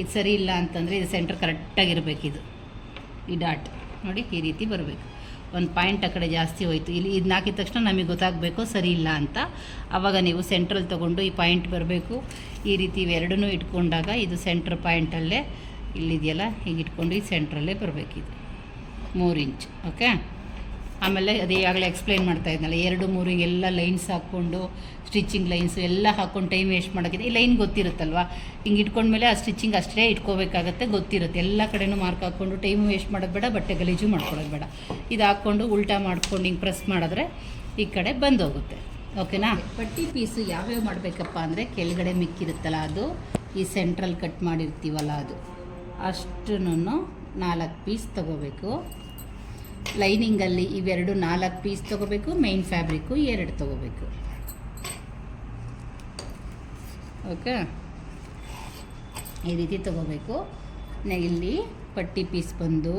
ಇದು ಸರಿ ಇಲ್ಲ ಅಂತಂದರೆ ಇದು ಸೆಂಟ್ರ್ ಕರೆಕ್ಟಾಗಿರಬೇಕು ಇದು. ಈ ಡಾಟ್ ನೋಡಿ, ಈ ರೀತಿ ಬರಬೇಕು. ಒಂದು ಪಾಯಿಂಟ್ ಆ ಕಡೆ ಜಾಸ್ತಿ ಹೋಯ್ತು. ಇಲ್ಲಿ ಇದನ್ನ ಹಾಕಿದ ತಕ್ಷಣ ನಮಗೆ ಗೊತ್ತಾಗಬೇಕು ಸರಿ ಇಲ್ಲ ಅಂತ. ಆವಾಗ ನೀವು ಸೆಂಟ್ರಲ್ಲಿ ತೊಗೊಂಡು ಈ ಪಾಯಿಂಟ್ ಬರಬೇಕು. ಈ ರೀತಿ ಇವೆರಡನ್ನೂ ಇಟ್ಕೊಂಡಾಗ ಇದು ಸೆಂಟ್ರ್ ಪಾಯಿಂಟಲ್ಲೇ ಇಲ್ಲಿದೆಯಲ್ಲ ಹೀಗೆ ಇಟ್ಕೊಂಡು ಈ ಸೆಂಟ್ರಲ್ಲೇ ಬರಬೇಕಿದು. ಮೂರು ಇಂಚ್ ಓಕೆ ಆಮೇಲೆ ಅದೇ ಆಗಲೇ ಎಕ್ಸ್ಪ್ಲೈನ್ ಮಾಡ್ತಾ ಇದ್ನಲ್ಲ, ಎರಡು, ಮೂರು ಎಲ್ಲ ಲೈನ್ಸ್ ಹಾಕ್ಕೊಂಡು ಸ್ಟಿಚಿಂಗ್ ಲೈನ್ಸು ಎಲ್ಲ ಹಾಕ್ಕೊಂಡು ಟೈಮ್ ವೇಸ್ಟ್ ಮಾಡೋಕ್ಕಿದೆ. ಈ ಲೈನ್ ಗೊತ್ತಿರುತ್ತಲ್ವ? ಹಿಂಗೆ ಇಟ್ಕೊಂಡ್ಮೇಲೆ ಆ ಸ್ಟಿಚಿಂಗ್ ಅಷ್ಟೇ ಇಟ್ಕೋಬೇಕಾಗತ್ತೆ, ಗೊತ್ತಿರುತ್ತೆ. ಎಲ್ಲ ಕಡೆನೂ ಮಾರ್ಕ್ ಹಾಕ್ಕೊಂಡು ಟೈಮ್ ವೇಸ್ಟ್ ಮಾಡೋದು ಬೇಡ, ಬಟ್ಟೆ ಗಲೀಜು ಮಾಡ್ಕೊಳ್ಳೋದು ಬೇಡ. ಇದು ಹಾಕ್ಕೊಂಡು ಉಲ್ಟಾ ಮಾಡ್ಕೊಂಡು ಹಿಂಗೆ ಪ್ರೆಸ್ ಮಾಡಿದ್ರೆ ಈ ಕಡೆ ಬಂದೋಗುತ್ತೆ. ಓಕೆನಾ? ಪಟ್ಟಿ ಪೀಸು ಯಾವ್ಯಾವ ಮಾಡಬೇಕಪ್ಪ ಅಂದರೆ ಕೆಳಗಡೆ ಮಿಕ್ಕಿರುತ್ತಲ್ಲ ಅದು, ಈ ಸೆಂಟ್ರಲ್ ಕಟ್ ಮಾಡಿರ್ತೀವಲ್ಲ ಅದು ಅಷ್ಟನ್ನು ನಾಲ್ಕು ಪೀಸ್ ತಗೋಬೇಕು. ಲೈನಿಂಗಲ್ಲಿ ಇವೆರಡು ನಾಲ್ಕು ಪೀಸ್ ತೊಗೋಬೇಕು ಮೈನ್ ಫ್ಯಾಬ್ರಿಕ್ಕು ಎರಡು ತೊಗೋಬೇಕು. ಓಕೆ ಈ ರೀತಿ ತೊಗೋಬೇಕು. ಇಲ್ಲಿ ಪಟ್ಟಿ ಪೀಸ್ ಬಂದು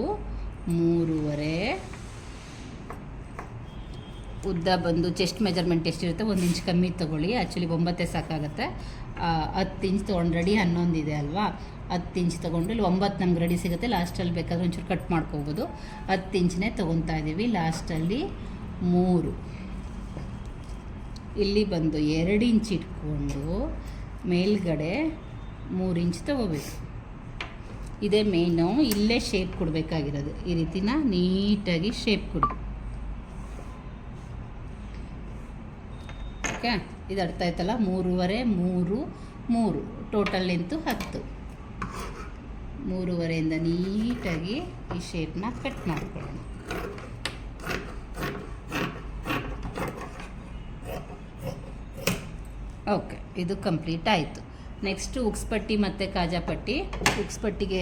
ಮೂರುವರೆ. ಉದ್ದ ಬಂದು ಚೆಸ್ಟ್ ಮೆಜರ್ಮೆಂಟ್ ಎಷ್ಟಿರುತ್ತೆ? ಒಂದು ಇಂಚ್ ಕಮ್ಮಿ ತೊಗೊಳ್ಳಿ. ಆ್ಯಕ್ಚುಲಿ ಒಂಬತ್ತೇ ಸಾಕಾಗುತ್ತೆ. ಹತ್ತು ಇಂಚ್ ತೊಗೊಂಡು ರೆಡಿ ಹನ್ನೊಂದು ಇದೆ ಅಲ್ವಾ? ಹತ್ತು ಇಂಚ್ ತೊಗೊಂಡು ಇಲ್ಲಿ ಒಂಬತ್ತು ನಮ್ಗೆ ರೆಡಿ ಸಿಗುತ್ತೆ. ಲಾಸ್ಟಲ್ಲಿ ಬೇಕಾದ್ರೆ ಒಂಚೂರು ಕಟ್ ಮಾಡ್ಕೋಬೋದು. ಹತ್ತು ಇಂಚನೇ ತೊಗೊತಾ ಇದ್ದೀವಿ. ಲಾಸ್ಟಲ್ಲಿ ಮೂರು. ಇಲ್ಲಿ ಬಂದು ಎರಡು ಇಂಚ್ ಇಟ್ಕೊಂಡು ಮೇಲ್ಗಡೆ ಮೂರು ಇಂಚ್ ತೊಗೋಬೇಕು. ಇದೇ ಮೇಯ್ನು ಇಲ್ಲೇ ಶೇಪ್ ಕೊಡಬೇಕಾಗಿರೋದು. ಈ ರೀತಿನ ನೀಟಾಗಿ ಶೇಪ್ ಕೊಡಿ. ಓಕೆ ಇದು ಅರ್ಥ ಆಯ್ತಲ್ಲ? ಮೂರುವರೆ, ಮೂರು ಮೂರು. ಟೋಟಲ್ ಎಂತು ಹತ್ತು. ಮೂರುವರೆಯಿಂದ ನೀಟಾಗಿ ಈ ಶೇಪ್ನ ಕಟ್ ಮಾಡ್ಕೊಳ್ಳೋಣ. ಓಕೆ ಇದು ಕಂಪ್ಲೀಟ್ ಆಯಿತು. ನೆಕ್ಸ್ಟು ಉಕ್ಸ್ಪಟ್ಟಿ ಮತ್ತು ಕಾಜಾ ಪಟ್ಟಿ. ಉಕ್ಸ್ ಪಟ್ಟಿಗೆ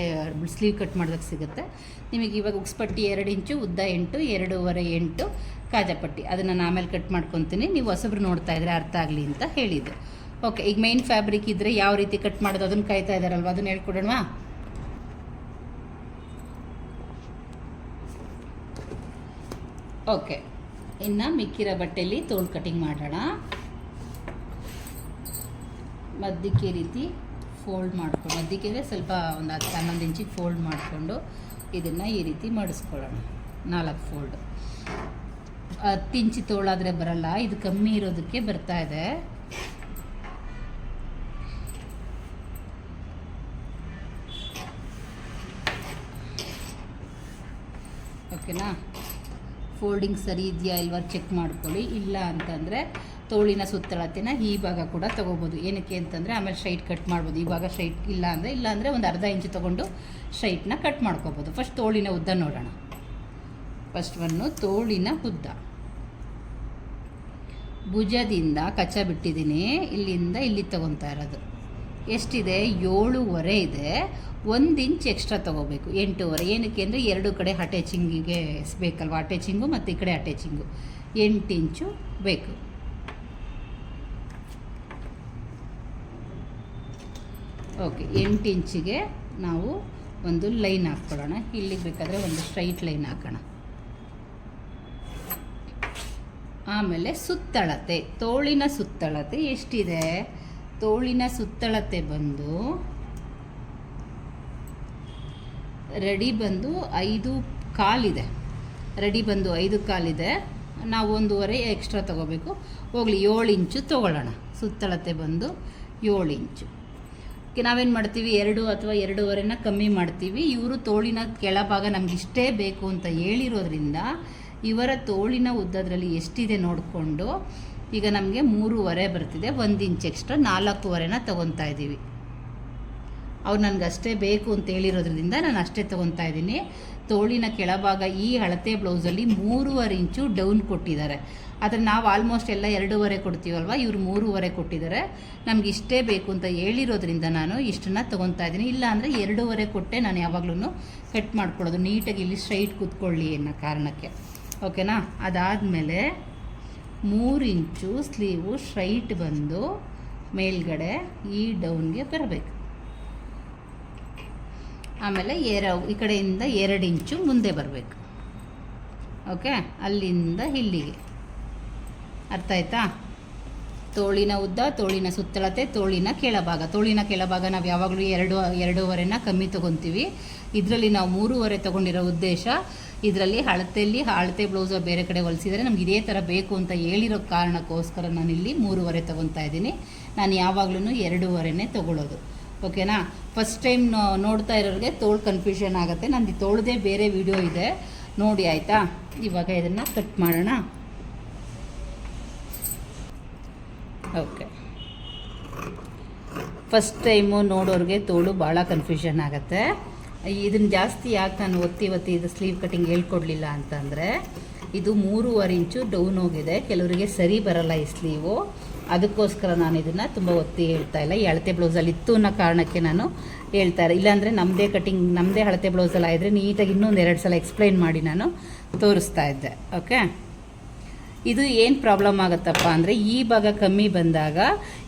ಸ್ಲೀವ್ ಕಟ್ ಮಾಡೋದಕ್ಕೆ ಸಿಗುತ್ತೆ. ನಿಮಗೆ ಇವಾಗ ಉಕ್ಸ್ ಪಟ್ಟಿ ಎರಡು ಇಂಚು, ಉದ್ದ ಎಂಟು, ಎರಡೂವರೆ ಎಂಟು ಕಾಜಾ ಪಟ್ಟಿ. ಅದನ್ನು ನಾನು ಆಮೇಲೆ ಕಟ್ ಮಾಡ್ಕೊತೀನಿ. ನೀವು ಹೊಸಬ್ರು ನೋಡ್ತಾ ಇದ್ರೆ ಅರ್ಥ ಆಗಲಿ ಅಂತ ಹೇಳಿದ್ದು. ಓಕೆ ಈಗ ಮೈನ್ ಫ್ಯಾಬ್ರಿಕ್ ಇದ್ದರೆ ಯಾವ ರೀತಿ ಕಟ್ ಮಾಡೋದು? ಅದನ್ನು ಕಾಯ್ತಾ ಇದ್ದಾರಲ್ವ ಅದನ್ನು ಹೇಳ್ಕೊಡೋಣವಾ? ಓಕೆ ಇನ್ನು ಮಿಕ್ಕಿರೋ ಬಟ್ಟೆಯಲ್ಲಿ ತೋಳು ಕಟಿಂಗ್ ಮಾಡೋಣ. ಮದ್ದಕ್ಕೆ ರೀತಿ ಫೋಲ್ಡ್ ಮಾಡಿಕೊಂಡು ಮದ್ದಕ್ಕೆ ಸ್ವಲ್ಪ ಒಂದು ಹತ್ತು ಹನ್ನೊಂದು ಇಂಚಿಗೆ ಫೋಲ್ಡ್ ಮಾಡಿಕೊಂಡು ಇದನ್ನು ಈ ರೀತಿ ಮಡಿಸ್ಕೊಳ್ಳೋಣ. ನಾಲ್ಕು ಫೋಲ್ಡು ಹತ್ತು ಇಂಚಿ ತೋಳಾದರೆ ಬರಲ್ಲ, ಇದು ಕಮ್ಮಿ ಇರೋದಕ್ಕೆ ಬರ್ತಾ ಇದೆ. ಓಕೆನಾ ಫೋಲ್ಡಿಂಗ್ ಸರಿ ಇದೆಯಾ ಇಲ್ವಾ ಚೆಕ್ ಮಾಡ್ಕೊಳ್ಳಿ. ಇಲ್ಲ ಅಂತಂದರೆ ತೋಳಿನ ಸುತ್ತಳತೆನ ಈ ಭಾಗ ಕೂಡ ತೊಗೋಬೋದು. ಏನಕ್ಕೆ ಅಂತಂದರೆ ಆಮೇಲೆ ಶೈಟ್ ಕಟ್ ಮಾಡ್ಬೋದು. ಈ ಭಾಗ ಸ್ಟ್ರೈಟ್ ಇಲ್ಲ ಅಂದರೆ ಇಲ್ಲ ಅಂದರೆ ಒಂದು ಅರ್ಧ ಇಂಚು ತೊಗೊಂಡು ಸ್ಟ್ರೈಟ್ನ ಕಟ್ ಮಾಡ್ಕೋಬೋದು. ಫಸ್ಟ್ ತೋಳಿನ ಉದ್ದ ನೋಡೋಣ. ಫಸ್ಟ್ ಒನ್ನು ತೋಳಿನ ಉದ್ದ. ಭುಜದಿಂದ ಕಚ್ಚ ಬಿಟ್ಟಿದ್ದೀನಿ. ಇಲ್ಲಿಂದ ಇಲ್ಲಿ ತೊಗೊತಾ ಇರೋದು. ಎಷ್ಟಿದೆ? ಏಳುವರೆ ಇದೆ. ಒಂದು ಇಂಚ್ ಎಕ್ಸ್ಟ್ರಾ ತೊಗೋಬೇಕು. ಎಂಟೂವರೆ. ಏನಕ್ಕೆ ಅಂದರೆ ಎರಡು ಕಡೆ ಅಟ್ಯಾಚಿಂಗಿಗೆ ಬೇಕಲ್ವ? ಅಟ್ಯಾಚಿಂಗು ಮತ್ತು ಈ ಕಡೆ ಅಟ್ಯಾಚಿಂಗು ಎಂಟು ಇಂಚು ಬೇಕು. ಓಕೆ, ಎಂಟು ಇಂಚಿಗೆ ನಾವು ಒಂದು ಲೈನ್ ಹಾಕ್ಕೊಳ್ಳೋಣ. ಇಲ್ಲಿಗೆ ಬೇಕಾದರೆ ಒಂದು ಸ್ಟ್ರೈಟ್ ಲೈನ್ ಹಾಕೋಣ. ಆಮೇಲೆ ಸುತ್ತಳತೆ, ತೋಳಿನ ಸುತ್ತಳತೆ ಎಷ್ಟಿದೆ? ತೋಳಿನ ಸುತ್ತಳತೆ ಬಂದು ರೆಡಿ ಬಂದು ಐದು ಕಾಲಿದೆ. ರೆಡಿ ಬಂದು ಐದು ಕಾಲಿದೆ. ನಾವು ಒಂದೂವರೆ ಎಕ್ಸ್ಟ್ರಾ ತೊಗೋಬೇಕು. ಹೋಗಲಿ, ಏಳು ಇಂಚು ತೊಗೊಳ್ಳೋಣ. ಸುತ್ತಳತೆ ಬಂದು ಏಳು ಇಂಚು. ಓಕೆ, ನಾವೇನು ಮಾಡ್ತೀವಿ? ಎರಡು ಅಥವಾ ಎರಡೂವರೆನ ಕಮ್ಮಿ ಮಾಡ್ತೀವಿ. ಇವರು ತೋಳಿನ ಕೆಳಭಾಗ ನಮ್ಗೆ ಇಷ್ಟೇ ಬೇಕು ಅಂತ ಹೇಳಿರೋದ್ರಿಂದ ಇವರ ತೋಳಿನ ಉದ್ದದ್ರಲ್ಲಿ ಎಷ್ಟಿದೆ ನೋಡಿಕೊಂಡು ಈಗ ನಮಗೆ ಮೂರುವರೆ ಬರ್ತಿದೆ, ಒಂದು ಇಂಚ್ ಎಕ್ಸ್ಟ್ರಾ ನಾಲ್ಕೂವರೆನ ತೊಗೊತಾ ಇದ್ದೀವಿ ಅವ್ರು ನನಗೆ ಅಷ್ಟೇ ಬೇಕು ಅಂತ ಹೇಳಿರೋದ್ರಿಂದ ನಾನು ಅಷ್ಟೇ ತೊಗೊತಾ ಇದ್ದೀನಿ. ತೋಳಿನ ಕೆಳಭಾಗ ಈ ಹಳತೆ ಬ್ಲೌಸಲ್ಲಿ ಮೂರುವರೆ ಇಂಚು ಡೌನ್ ಕೊಟ್ಟಿದ್ದಾರೆ. ಆದರೆ ನಾವು ಆಲ್ಮೋಸ್ಟ್ ಎಲ್ಲ ಎರಡೂವರೆ ಕೊಡ್ತೀವಲ್ವ? ಇವರು ಮೂರುವರೆ ಕೊಟ್ಟಿದ್ದಾರೆ. ನಮ್ಗೆ ಇಷ್ಟೇ ಬೇಕು ಅಂತ ಹೇಳಿರೋದ್ರಿಂದ ನಾನು ಇಷ್ಟನ್ನ ತೊಗೊತಾ ಇದ್ದೀನಿ. ಇಲ್ಲ ಅಂದರೆ ಎರಡೂವರೆ ಕೊಟ್ಟೆ ನಾನು ಯಾವಾಗಲೂ ಕಟ್ ಮಾಡ್ಕೊಳ್ಳೋದು. ನೀಟಾಗಿ ಇಲ್ಲಿ ಸ್ಟ್ರೈಟ್ ಕೂತ್ಕೊಳ್ಳಿ ಅನ್ನೋ ಕಾರಣಕ್ಕೆ. ಓಕೆನಾ ಅದಾದಮೇಲೆ ಮೂರು ಇಂಚು ಸ್ಲೀವು ಸ್ಟ್ರೈಟ್ ಬಂದು ಮೇಲ್ಗಡೆ ಈ ಡೌನ್ಗೆ ಬರಬೇಕು. ಆಮೇಲೆ ಎರ ಈ ಕಡೆಯಿಂದ ಎರಡು ಇಂಚು ಮುಂದೆ ಬರಬೇಕು. ಓಕೆ? ಅಲ್ಲಿಂದ ಇಲ್ಲಿಗೆ. ಅರ್ಥ ಆಯ್ತಾ? ತೋಳಿನ ಉದ್ದ, ತೋಳಿನ ಸುತ್ತಳತೆ, ತೋಳಿನ ಕೆಳಭಾಗ. ತೋಳಿನ ಕೆಳಭಾಗ ನಾವು ಯಾವಾಗಲೂ ಎರಡು, ಎರಡೂವರೆನ ಕಮ್ಮಿ ತೊಗೊತೀವಿ. ಇದರಲ್ಲಿ ನಾವು ಮೂರುವರೆ ತೊಗೊಂಡಿರೋ ಉದ್ದೇಶ ಇದರಲ್ಲಿ ಅಳತೆಯಲ್ಲಿ ಅಳತೆ ಬ್ಲೌಸ್ ಬೇರೆ ಕಡೆ ಹೊಲಿಸಿದರೆ ನಮ್ಗೆ ಇದೇ ಥರ ಬೇಕು ಅಂತ ಹೇಳಿರೋ ಕಾರಣಕ್ಕೋಸ್ಕರ ನಾನಿಲ್ಲಿ ಮೂರುವರೆ ತೊಗೊತಾ ಇದ್ದೀನಿ. ನಾನು ಯಾವಾಗಲೂ ಎರಡೂವರೆನೇ ತೊಗೊಳ್ಳೋದು. ಓಕೆನಾ? ಫಸ್ಟ್ ಟೈಮ್ ನೋಡ್ತಾ ಇರೋರಿಗೆ ತೋಳು ಕನ್ಫ್ಯೂಷನ್ ಆಗುತ್ತೆ. ನಂದು ತೋಳದೇ ಬೇರೆ ವಿಡಿಯೋ ಇದೆ. ನೋಡಿ, ಆಯಿತಾ? ಇವಾಗ ಇದನ್ನು ಕಟ್ ಮಾಡೋಣ. ಓಕೆ ಫಸ್ಟ್ ಟೈಮು ನೋಡೋರಿಗೆ ತೋಳು ಭಾಳ ಕನ್ಫ್ಯೂಷನ್ ಆಗುತ್ತೆ. ಇದನ್ನು ಜಾಸ್ತಿ ಯಾಕೆ ನಾನು ಒತ್ತಿ ಒತ್ತಿ ಇದು ಸ್ಲೀವ್ ಕಟಿಂಗ್ ಹೇಳ್ಕೊಡ್ಲಿಲ್ಲ ಅಂತಂದರೆ, ಇದು ಮೂರುವರೆ ಇಂಚು ಡೌನ್ ಹೋಗಿದೆ. ಕೆಲವರಿಗೆ ಸರಿ ಬರಲ್ಲ ಈ ಸ್ಲೀವು. ಅದಕ್ಕೋಸ್ಕರ ನಾನು ಇದನ್ನು ತುಂಬ ಒತ್ತಿ ಹೇಳ್ತಾ ಇಲ್ಲ. ಈ ಅಳತೆ ಬ್ಲೌಸಲ್ಲಿ ಇತ್ತು ಅನ್ನೋ ಕಾರಣಕ್ಕೆ ನಾನು ಹೇಳ್ತಾ ಇಲ್ಲ. ಇಲ್ಲಾಂದರೆ ನಮ್ಮದೇ ಕಟಿಂಗ್ ನಮ್ಮದೇ ಅಳತೆ ಬ್ಲೌಸಲ್ಲಿ ಆದರೆ ನೀಟಾಗಿ ಇನ್ನೊಂದು ಎರಡು ಸಲ ಎಕ್ಸ್ಪ್ಲೈನ್ ಮಾಡಿ ನಾನು ತೋರಿಸ್ತಾ ಇದ್ದೆ. ಓಕೆ? ಇದು ಏನು ಪ್ರಾಬ್ಲಮ್ ಆಗುತ್ತಪ್ಪ ಅಂದರೆ, ಈ ಭಾಗ ಕಮ್ಮಿ ಬಂದಾಗ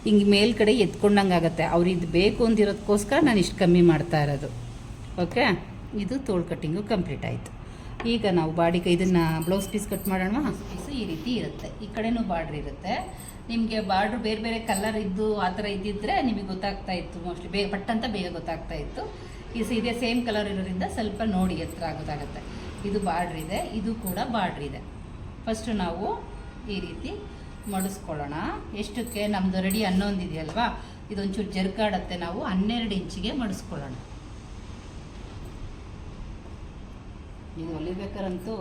ಹಿಂಗೆ ಮೇಲ್ಗಡೆ ಎತ್ಕೊಂಡಂಗೆ ಆಗುತ್ತೆ. ಅವ್ರು ಇದು ಬೇಕು ಅಂದಿರೋದಕ್ಕೋಸ್ಕರ ನಾನು ಇಷ್ಟು ಕಮ್ಮಿ ಮಾಡ್ತಾ ಇರೋದು. ಓಕೆ? ಇದು ತೋಳು ಕಟ್ಟಿಂಗು ಕಂಪ್ಲೀಟ್ ಆಯಿತು. ಈಗ ನಾವು ಬಾಡಿಗೆ ಇದನ್ನು ಬ್ಲೌಸ್ ಪೀಸ್ ಕಟ್ ಮಾಡೋಣ ಪೀಸು ಈ ರೀತಿ ಇರುತ್ತೆ. ಈ ಕಡೆನೂ ಬಾರ್ಡ್ರ್ ಇರುತ್ತೆ. ನಿಮಗೆ ಬಾರ್ಡ್ರ್ ಬೇರೆ ಬೇರೆ ಕಲರ್ ಇದ್ದು ಆ ಥರ ಇದ್ದಿದ್ದರೆ ನಿಮಗೆ ಗೊತ್ತಾಗ್ತಾ ಇತ್ತು ಮೋಸ್ಟ್ಲಿ. ಬೇಗ ಪಟ್ಟಂತ ಬೇಗ ಗೊತ್ತಾಗ್ತಾ ಇತ್ತು. ಈ ಇದೇ ಸೇಮ್ ಕಲರ್ ಇರೋದ್ರಿಂದ ಸ್ವಲ್ಪ ನೋಡಿ ಎತ್ತರ ಆಗೋದಾಗುತ್ತೆ. ಇದು ಬಾರ್ಡ್ರ್ ಇದೆ. ಇದು ಕೂಡ ಬಾರ್ಡ್ರ್ ಇದೆ. ಫಸ್ಟು ನಾವು ಈ ರೀತಿ ಮಡಿಸ್ಕೊಳ್ಳೋಣ. ಎಷ್ಟಕ್ಕೆ ನಮ್ಮದು ರೆಡಿ ಹನ್ನೊಂದು ಇದೆಯಲ್ವಾ ಇದೊಂಚೂರು ಜರ್ಕಾಡತ್ತೆ. ನಾವು ಹನ್ನೆರಡು ಇಂಚಿಗೆ ಮಡಿಸ್ಕೊಳ್ಳೋಣ. ಇದು ಹೊಲಿಬೇಕಾರಂತೂ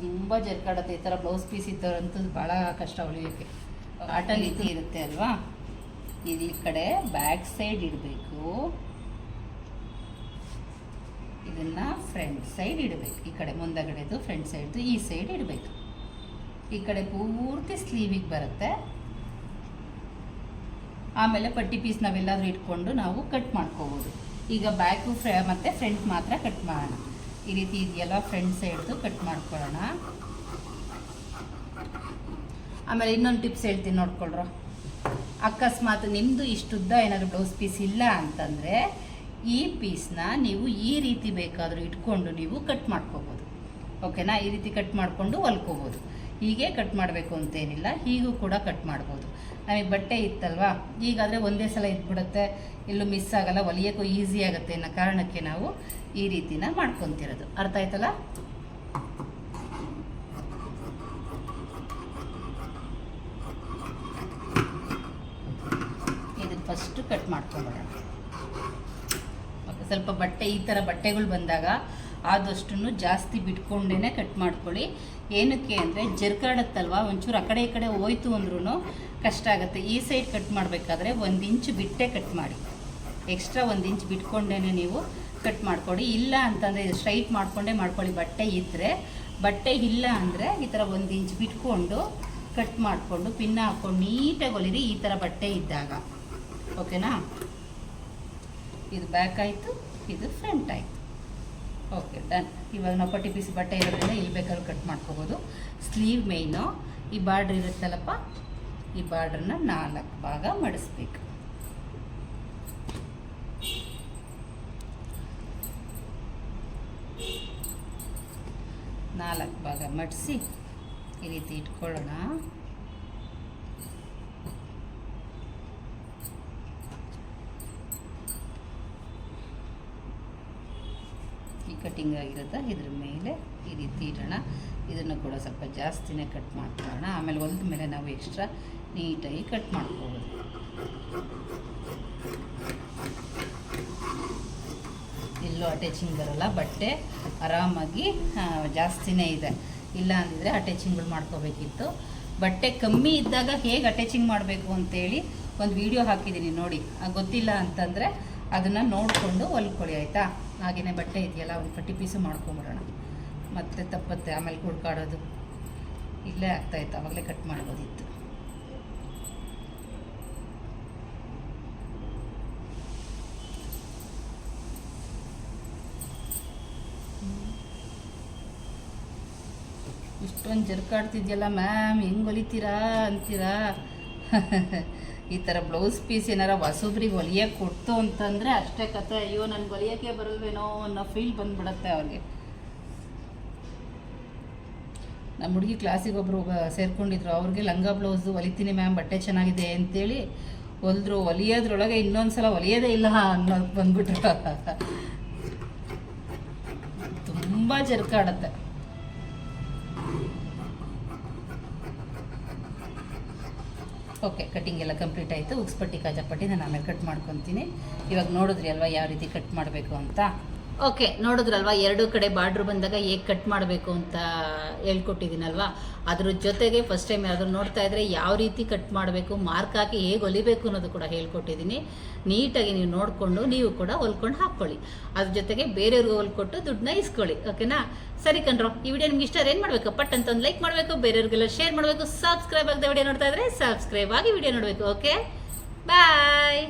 ತುಂಬ ಜರ್ಕಾಡತ್ತೆ, ಈ ಥರ ಬ್ಲೌಸ್ ಪೀಸ್ ಇದ್ದವರಂತೂ ಭಾಳ ಕಷ್ಟ ಹೊಲಿಯೋಕ್ಕೆ ಆಟಲ್ ಇದು ಇರುತ್ತೆ ಅಲ್ವಾ? ಇದು ಈ ಕಡೆ ಬ್ಯಾಕ್ ಸೈಡ್ ಇಡಬೇಕು. ಇದನ್ನು ಫ್ರಂಟ್ ಸೈಡ್ ಇಡಬೇಕು. ಈ ಕಡೆ ಮುಂದಗಡೆದು ಫ್ರಂಟ್ ಸೈಡ್ದು ಈ ಸೈಡ್ ಇಡಬೇಕು. ಈ ಕಡೆ ಪೂರ್ತಿ ಸ್ಲೀವಿಗೆ ಬರುತ್ತೆ. ಆಮೇಲೆ ಪಟ್ಟಿ ಪೀಸ್ ನಾವೆಲ್ಲಾದರೂ ಇಟ್ಕೊಂಡು ನಾವು ಕಟ್ ಮಾಡ್ಕೋಬೋದು. ಈಗ ಬ್ಯಾಕು ಫ್ರ ಮತ್ತು ಫ್ರಂಟ್ ಮಾತ್ರ ಕಟ್ ಮಾಡೋಣ. ಈ ರೀತಿ ಇದೆಯಲ್ಲ ಫ್ರಂಟ್ ಸೈಡ್ದು ಕಟ್ ಮಾಡ್ಕೊಳ್ಳೋಣ. ಆಮೇಲೆ ಇನ್ನೊಂದು ಟಿಪ್ಸ್ ಹೇಳ್ತೀನಿ ನೋಡ್ಕೊಳ್ರ. ಅಕಸ್ಮಾತ್ ನಿಮ್ಮದು ಇಷ್ಟುದ್ದ ಏನಾದರೂ ಬ್ಲೌಸ್ ಪೀಸ್ ಇಲ್ಲ ಅಂತಂದರೆ, ಈ ಪೀಸ್ನ ನೀವು ಈ ರೀತಿ ಬೇಕಾದರೂ ಇಟ್ಕೊಂಡು ನೀವು ಕಟ್ ಮಾಡ್ಕೋಬೋದು. ಓಕೆನಾ ಈ ರೀತಿ ಕಟ್ ಮಾಡಿಕೊಂಡು ಹೊಲ್ಕೋಬೋದು. ಹೀಗೆ ಕಟ್ ಮಾಡಬೇಕು ಅಂತೇನಿಲ್ಲ, ಹೀಗೂ ಕೂಡ ಕಟ್ ಮಾಡ್ಬೋದು. ನಮಗೆ ಬಟ್ಟೆ ಇತ್ತಲ್ವಾ? ಈಗಾದರೆ ಒಂದೇ ಸಲ ಇದ್ಬಿಡುತ್ತೆ ಎಲ್ಲೂ ಮಿಸ್ ಆಗಲ್ಲ ಹೊಲಿಯೋಕ್ಕೂ ಈಸಿ ಆಗುತ್ತೆ ಅನ್ನೋ ಕಾರಣಕ್ಕೆ ನಾವು ಈ ರೀತಿನ ಮಾಡ್ಕೊತಿರೋದು. ಅರ್ಥ ಆಯ್ತಲ್ಲ? First cut ಮಾಡ್ಕೊಂಬಿಡೋಣ. ಓಕೆ ಸ್ವಲ್ಪ ಬಟ್ಟೆ, ಈ ಥರ ಬಟ್ಟೆಗಳು ಬಂದಾಗ ಆದಷ್ಟು ಜಾಸ್ತಿ ಬಿಟ್ಕೊಂಡೇ ಕಟ್ ಮಾಡ್ಕೊಳ್ಳಿ. ಏನಕ್ಕೆ ಅಂದರೆ ಜರ್ಕಾಡತ್ತಲ್ವ ಒಂಚೂರು ಆ ಕಡೆ ಈ ಕಡೆ ಹೋಯ್ತು ಅಂದ್ರೂ ಕಷ್ಟ ಆಗುತ್ತೆ. ಈ ಸೈಡ್ ಕಟ್ ಮಾಡಬೇಕಾದ್ರೆ ಒಂದು ಇಂಚ್ ಬಿಟ್ಟೆ ಕಟ್ ಮಾಡಿ. ಎಕ್ಸ್ಟ್ರಾ ಒಂದು ಇಂಚ್ ಬಿಟ್ಕೊಂಡೇ ನೀವು ಕಟ್ ಮಾಡ್ಕೊಡಿ ಇಲ್ಲ ಅಂತಂದರೆ ಸ್ಟ್ರೈಟ್ ಮಾಡಿಕೊಂಡೇ ಮಾಡ್ಕೊಳ್ಳಿ. ಬಟ್ಟೆ ಇದ್ದರೆ ಬಟ್ಟೆ ಇಲ್ಲ ಅಂದರೆ ಈ ಥರ ಒಂದು ಇಂಚ್ ಬಿಟ್ಕೊಂಡು ಕಟ್ ಮಾಡಿಕೊಂಡು ಪಿನ್ನ ಹಾಕ್ಕೊಂಡು ನೀಟಾಗಿ ಹೊಲಿರಿ ಈ ಥರ ಬಟ್ಟೆ ಇದ್ದಾಗ. ಓಕೆನಾ ಇದು ಬ್ಯಾಕ್ ಆಯಿತು, ಇದು ಫ್ರಂಟ್ ಆಯಿತು. ಓಕೆ ಡನ್ ಇವಾಗ ನಾವು ಪಟ್ಟಿ ಪೀಸ್ ಬಟ್ಟೆ ಇರೋದ್ರಿಂದ ಇಲ್ಲಿ ಬೇಕಾದ್ರೂ ಕಟ್ ಮಾಡ್ಕೋಬೋದು. ಸ್ಲೀವ್ ಮೇಯ್ನು ಈ ಬಾರ್ಡ್ರ್ ಇರುತ್ತಲ್ಲಪ್ಪ, ಈ ಬಾರ್ಡ್ರನ್ನ ನಾಲ್ಕು ಭಾಗ ಮಡಿಸ್ಬೇಕು. ನಾಲ್ಕು ಭಾಗ ಮಡಿಸಿ ಈ ರೀತಿ ಇಟ್ಕೊಳ್ಳೋಣ. ಈ ಕಟಿಂಗ್ ಆಗಿರುತ್ತೆ. ಇದ್ರ ಮೇಲೆ ಈ ರೀತಿ ಇಡೋಣ. ಇದನ್ನು ಕೂಡ ಸ್ವಲ್ಪ ಜಾಸ್ತಿನೇ ಕಟ್ ಮಾಡ್ಕೊಳ್ಳೋಣ. ಆಮೇಲೆ ಒಂದು ಮೇಲೆ ನಾವು ಎಕ್ಸ್ಟ್ರಾ ನೀಟಾಗಿ ಕಟ್ ಮಾಡ್ಕೋಬೋದು ಎಲ್ಲೂ ಅಟ್ಯಾಚಿಂಗ್ ಬರೋಲ್ಲ, ಬಟ್ಟೆ ಆರಾಮಾಗಿ ಜಾಸ್ತಿನೇ ಇದೆ. ಇಲ್ಲ ಅಂದಿದ್ರೆ ಅಟ್ಯಾಚಿಂಗ್ಗಳು ಮಾಡ್ಕೋಬೇಕಿತ್ತು. ಬಟ್ಟೆ ಕಮ್ಮಿ ಇದ್ದಾಗ ಹೇಗೆ ಅಟ್ಯಾಚಿಂಗ್ ಮಾಡಬೇಕು ಅಂತೇಳಿ ಒಂದು ವಿಡಿಯೋ ಹಾಕಿದ್ದೀನಿ ನೋಡಿ. ಗೊತ್ತಿಲ್ಲ ಅಂತಂದರೆ ಅದನ್ನು ನೋಡಿಕೊಂಡು ಹೊಲ್ಕೊಳ್ಳಿ ಆಯಿತಾ? ಹಾಗೆಯೇ ಬಟ್ಟೆ ಇದೆಯಲ್ಲ, ಒಂದು ಕಟ್ಟಿ ಪೀಸು ಮಾಡ್ಕೊಂಬಿಡೋಣ ಮತ್ತೆ ತಪ್ಪತ್ತೆ, ಆಮೇಲೆ ಕುಡ್ಕಾಡೋದು ಇಲ್ಲೇ ಆಗ್ತಾಯಿತ್ತು ಆವಾಗಲೇ ಕಟ್ ಮಾಡ್ಬೋದಿತ್ತು. ಇಷ್ಟೊಂದು ಜರ್ಕಾಡ್ತಿದ್ಯಲ್ಲ ಮ್ಯಾಮ್, ಹೆಂಗೆ ಹೊಲಿತೀರಾ ಅಂತೀರಾ? [LAUGHS] ಈ ಥರ ಬ್ಲೌಸ್ ಪೀಸ್ ಏನಾರ ಹೊಸೊಬ್ರಿಗೆ ಹೊಲಿಯೋಕೆ ಕೊಡ್ತು ಅಂತಂದರೆ ಅಷ್ಟೇ ಕತೆ. ಅಯ್ಯೋ, ನನಗೆ ಹೊಲಿಯೋಕ್ಕೆ ಬರಲ್ವೇನೋ ಅನ್ನೋ ಫೀಲ್ ಬಂದ್ಬಿಡತ್ತೆ ಅವ್ರಿಗೆ. ನಮ್ಮ ಹುಡುಗಿ ಕ್ಲಾಸಿಗೆ ಒಬ್ಬರು ಸೇರ್ಕೊಂಡಿದ್ರು. ಅವ್ರಿಗೆ ಲಂಗ ಬ್ಲೌಸು ಹೊಲಿತೀನಿ ಮ್ಯಾಮ್ ಬಟ್ಟೆ ಚೆನ್ನಾಗಿದೆ ಅಂತೇಳಿ ಹೊಲಿದ್ರು. ಹೊಲಿಯೋದ್ರೊಳಗೆ ಇನ್ನೊಂದು ಸಲ ಹೊಲಿಯೋದೇ ಇಲ್ಲ ಅನ್ನೋದು ಬಂದ್ಬಿಟ್ರು. [LAUGHS] ತುಂಬ ಜರ್ಕಾಡತ್ತೆ. ಓಕೆ ಕಟಿಂಗ್ ಎಲ್ಲ ಕಂಪ್ಲೀಟ್ ಆಯಿತು. ಉಕ್ಸ್ಪಟ್ಟಿ ಕಾಜಾಪಟ್ಟಿ ನಾನು ಆಮೇಲೆ ಕಟ್ ಮಾಡ್ಕೊತೀನಿ. ಇವಾಗ ನೋಡಿದ್ರಿ ಅಲ್ವಾ ಯಾವ ರೀತಿ ಕಟ್ ಮಾಡಬೇಕು ಅಂತ? ಓಕೆ, ನೋಡಿದ್ರಲ್ವಾ, ಎರಡು ಕಡೆ ಬಾರ್ಡ್ರ್ ಬಂದಾಗ ಹೇಗೆ ಕಟ್ ಮಾಡಬೇಕು ಅಂತ ಹೇಳ್ಕೊಟ್ಟಿದ್ದೀನಲ್ವಾ? ಅದ್ರ ಜೊತೆಗೆ ಫಸ್ಟ್ ಟೈಮ್ ಯಾರಾದರೂ ನೋಡ್ತಾ ಇದ್ರೆ ಯಾವ ರೀತಿ ಕಟ್ ಮಾಡಬೇಕು, ಮಾರ್ಕ್ ಹಾಕಿ ಹೇಗೆ ಹೊಲಿಬೇಕು ಅನ್ನೋದು ಕೂಡ ಹೇಳ್ಕೊಟ್ಟಿದ್ದೀನಿ. ನೀಟಾಗಿ ನೀವು ನೋಡಿಕೊಂಡು ನೀವು ಕೂಡ ಹೊಲ್ಕೊಂಡು ಹಾಕ್ಕೊಳ್ಳಿ. ಅದ್ರ ಜೊತೆಗೆ ಬೇರೆಯವ್ರಿಗೆ ಹೊಲ್ಕೊಟ್ಟು ದುಡ್ಡನ್ನ ಇಸ್ಕೊಳ್ಳಿ, ಓಕೆನಾ? ಸರಿ ಕಣ್ರೋ, ಈ ವಿಡಿಯೋ ನಿಮ್ಗೆ ಇಷ್ಟ ಏನು ಮಾಡಬೇಕು? ಪಟ್ ಅಂತ ಒಂದು ಲೈಕ್ ಮಾಡಬೇಕು, ಬೇರೆಯವ್ರಿಗೆಲ್ಲ ಶೇರ್ ಮಾಡಬೇಕು ಸಬ್ಸ್ಕ್ರೈಬ್ ಆಗದೆ ವಿಡಿಯೋ ನೋಡ್ತಾ ಇದ್ರೆ ಸಬ್ಸ್ಕ್ರೈಬ್ ಆಗಿ ವಿಡಿಯೋ ನೋಡಬೇಕು, ಓಕೆ? ಬಾಯ್